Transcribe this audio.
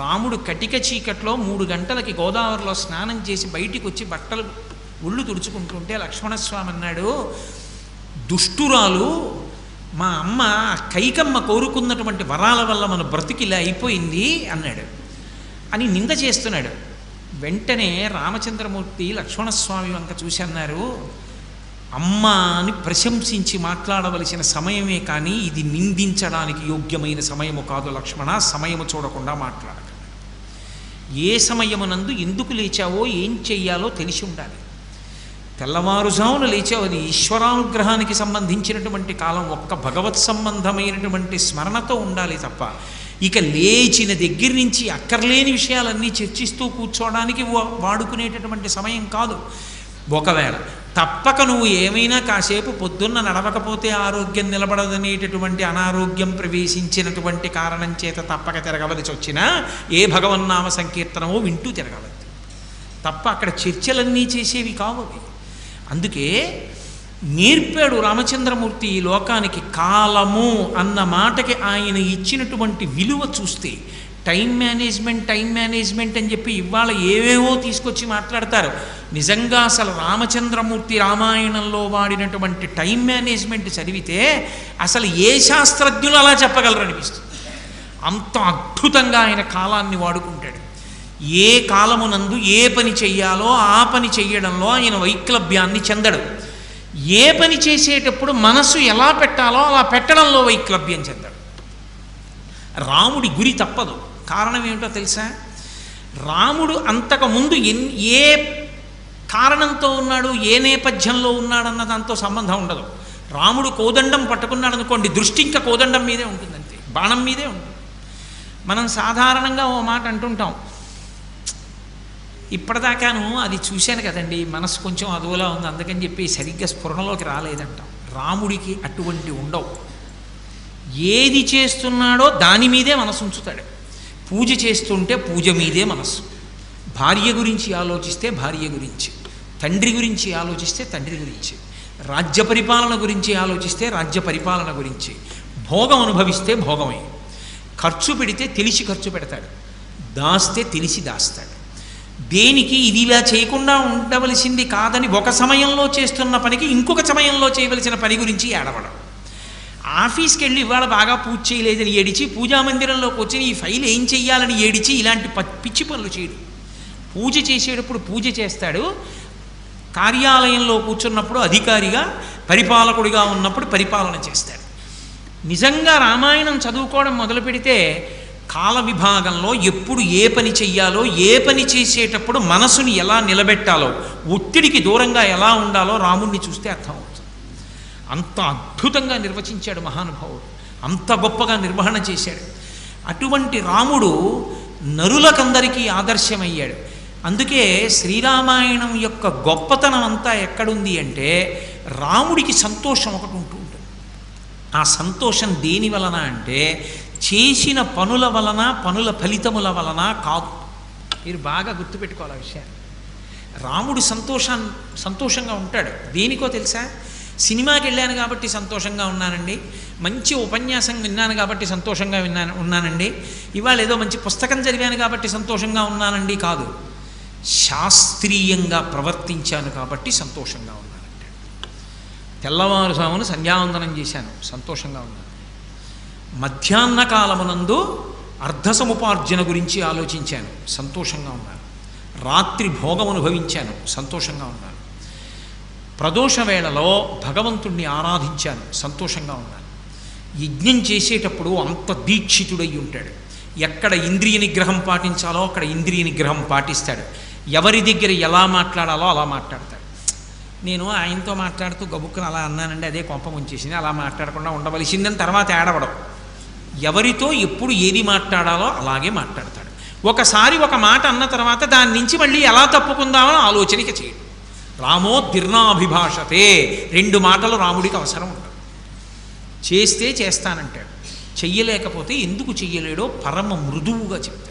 రాముడు కటిక చీకట్లో మూడు గంటలకి గోదావరిలో స్నానం చేసి బయటికి వచ్చి బట్టలు ఒళ్ళు తుడుచుకుంటుంటే లక్ష్మణస్వామి అన్నాడు దుష్టురాలు మా అమ్మ కైకమ్మ కోరుకున్నటువంటి వరాల వల్ల మన బ్రతికిలా అయిపోయింది అన్నాడు. అని నింద చేస్తున్నాడు. వెంటనే రామచంద్రమూర్తి లక్ష్మణస్వామి వంక చూసి అన్నారు అమ్మ అని ప్రశంసించి మాట్లాడవలసిన సమయమే కానీ ఇది నిందించడానికి యోగ్యమైన సమయము కాదు లక్ష్మణ సమయము చూడకుండా మాట్లాడక. ఏ సమయమునందు ఎందుకు లేచావో ఏం చెయ్యాలో తెలిసి ఉండాలి. తెల్లవారుజామున లేచావు అది ఈశ్వరానుగ్రహానికి సంబంధించినటువంటి కాలం ఒక్క భగవత్ సంబంధమైనటువంటి స్మరణతో ఉండాలి తప్ప. ఇక లేచిన దగ్గర నుంచి అక్కర్లేని విషయాలన్నీ చర్చిస్తూ కూర్చోవడానికి వా- వాడుకునేటటువంటి సమయం కాదు. ఒకవేళ తప్పక నువ్వు ఏమైనా కాసేపు పొద్దున్న నడవకపోతే ఆరోగ్యం నిలబడదనేటటువంటి అనారోగ్యం ప్రవేశించినటువంటి కారణం చేత తప్పక తిరగవలసి వచ్చినా ఏ భగవన్నామ సంకీర్తనమో వింటూ తిరగవద్దు. తప్ప అక్కడ చర్చలన్నీ చేసేవి కావు అవి. అందుకే నేర్పాడు రామచంద్రమూర్తి ఈ లోకానికి కాలము అన్న మాటకి ఆయన ఇచ్చినటువంటి విలువ చూస్తే టైం మేనేజ్మెంట్ టైం మేనేజ్మెంట్ అని చెప్పి ఇవాళ ఏవేవో తీసుకొచ్చి మాట్లాడతారు. నిజంగా అసలు రామచంద్రమూర్తి రామాయణంలో వాడినటువంటి టైం మేనేజ్మెంట్ చదివితే అసలు ఏ శాస్త్రజ్ఞులు అలా చెప్పగలరు అనిపిస్తుంది. అంత అద్భుతంగా ఆయన కాలాన్ని వాడుకుంటాడు. ఏ కాలమునందు ఏ పని చెయ్యాలో ఆ పని చెయ్యడంలో ఆయన వైక్లభ్యాన్ని చెందడు. ఏ పని చేసేటప్పుడు మనసు ఎలా పెట్టాలో అలా పెట్టడంలో వైక్లభ్యం చెందడు. రాముడి గురి తప్పదు. కారణం ఏమిటో తెలుసా? రాముడు అంతకుముందు ఎన్ ఏ కారణంతో ఉన్నాడు ఏ నేపథ్యంలో ఉన్నాడన్న దాంతో సంబంధం ఉండదు. రాముడు కోదండం పట్టుకున్నాడు అనుకోండి దృష్టి ఇంకా కోదండం మీదే ఉంటుందంతే బాణం మీదే ఉంటుంది. మనం సాధారణంగా ఓ మాట అంటుంటాం ఇప్పటిదాకాను అది చూశాను కదండి మనసు కొంచెం అదువులా ఉంది అందుకని చెప్పి సరిగ్గా స్ఫురణలోకి రాలేదంటాం. రాముడికి అటువంటి ఉండవు. ఏది చేస్తున్నాడో దాని మీదే మనసు ఉంచుతాడు. పూజ చేస్తుంటే పూజ మీదే మనస్సు. భార్య గురించి ఆలోచిస్తే భార్య గురించి తండ్రి గురించి ఆలోచిస్తే తండ్రి గురించి రాజ్య పరిపాలన గురించి ఆలోచిస్తే రాజ్య పరిపాలన గురించి భోగం అనుభవిస్తే భోగమే. ఖర్చు పెడితే తెలిసి ఖర్చు పెడతాడు దాస్తే తెలిసి దాస్తాడు. దేనికి ఇది ఇలా చేయకుండా ఉండవలసింది కాదని ఒక సమయంలో చేస్తున్న పనికి ఇంకొక సమయంలో చేయవలసిన పని గురించి ఏడవడం. ఆఫీస్కి వెళ్ళి ఇవాళ బాగా పూజ చేయలేదని ఏడిచి పూజామందిరంలోకి వచ్చి ఈ ఫైల్ ఏం చెయ్యాలని ఏడిచి ఇలాంటి ప- పిచ్చి పనులు చేయడు. పూజ చేసేటప్పుడు పూజ చేస్తాడు. కార్యాలయంలో కూర్చున్నప్పుడు అధికారిగా పరిపాలకుడిగా ఉన్నప్పుడు పరిపాలన చేస్తాడు. నిజంగా రామాయణం చదువుకోవడం మొదలు పెడితే కాల విభాగంలో ఎప్పుడు ఏ పని చెయ్యాలో ఏ పని చేసేటప్పుడు మనసుని ఎలా నిలబెట్టాలో ఒత్తిడికి దూరంగా ఎలా ఉండాలో రాముణ్ణి చూస్తే అర్థమవుతుంది. అంత అద్భుతంగా నిర్వచించాడు మహానుభావుడు. అంత గొప్పగా నిర్వహణ చేశాడు. అటువంటి రాముడు నరులకందరికీ ఆదర్శమయ్యాడు. అందుకే శ్రీరామాయణం యొక్క గొప్పతనం అంతా ఎక్కడుంది అంటే రాముడికి సంతోషం ఒకటి ఉంటూ ఉంటుంది. ఆ సంతోషం దేని వలన అంటే చేసిన పనుల వలన పనుల ఫలితముల వలన కాదు. మీరు బాగా గుర్తుపెట్టుకోవాలి ఆ విషయాన్ని? రాముడు సంతోషాన్ని సంతోషంగా ఉంటాడు. దేనికో తెలుసా? సినిమాకి వెళ్ళాను కాబట్టి సంతోషంగా ఉన్నానండి. మంచి ఉపన్యాసం విన్నాను కాబట్టి సంతోషంగా విన్నాను ఉన్నానండి. ఇవాళ ఏదో మంచి పుస్తకం చదివాను కాబట్టి సంతోషంగా ఉన్నానండి కాదు. శాస్త్రీయంగా ప్రవర్తించాను కాబట్టి సంతోషంగా ఉన్నానంటే తెల్లవారుజామున సంధ్యావందనం చేశాను సంతోషంగా ఉన్నాను. మధ్యాహ్న కాలమునందు అర్ధసముపార్జన గురించి ఆలోచించాను సంతోషంగా ఉన్నాను. రాత్రి భోగం అనుభవించాను సంతోషంగా ఉన్నాను. ప్రదోష వేళలో భగవంతుణ్ణి ఆరాధించాను సంతోషంగా ఉన్నాను. యజ్ఞం చేసేటప్పుడు అంత దీక్షితుడై ఉంటాడు. ఎక్కడ ఇంద్రియ నిగ్రహం పాటించాలో అక్కడ ఇంద్రియ నిగ్రహం పాటిస్తాడు. ఎవరి దగ్గర ఎలా మాట్లాడాలో అలా మాట్లాడతాడు. నేను ఆయనతో మాట్లాడుతూ గబుక్కుని అలా అన్నానండి అదే కొంపం ఉంచేసింది అలా మాట్లాడకుండా ఉండవలసిందని తర్వాత ఏడవడం. ఎవరితో ఎప్పుడు ఏది మాట్లాడాలో అలాగే మాట్లాడతాడు. ఒకసారి ఒక మాట అన్న తర్వాత దాని నుంచి మళ్ళీ ఎలా తప్పుకుందామో ఆలోచనకి చేయడు. రామో దిర్నాభిభాషతే రెండు మాటలు రాముడికి అవసరం ఉంటుంది చేస్తే చేస్తానంటాడు. చెయ్యలేకపోతే ఎందుకు చెయ్యలేడో పరమ మృదువుగా చెప్తాడు.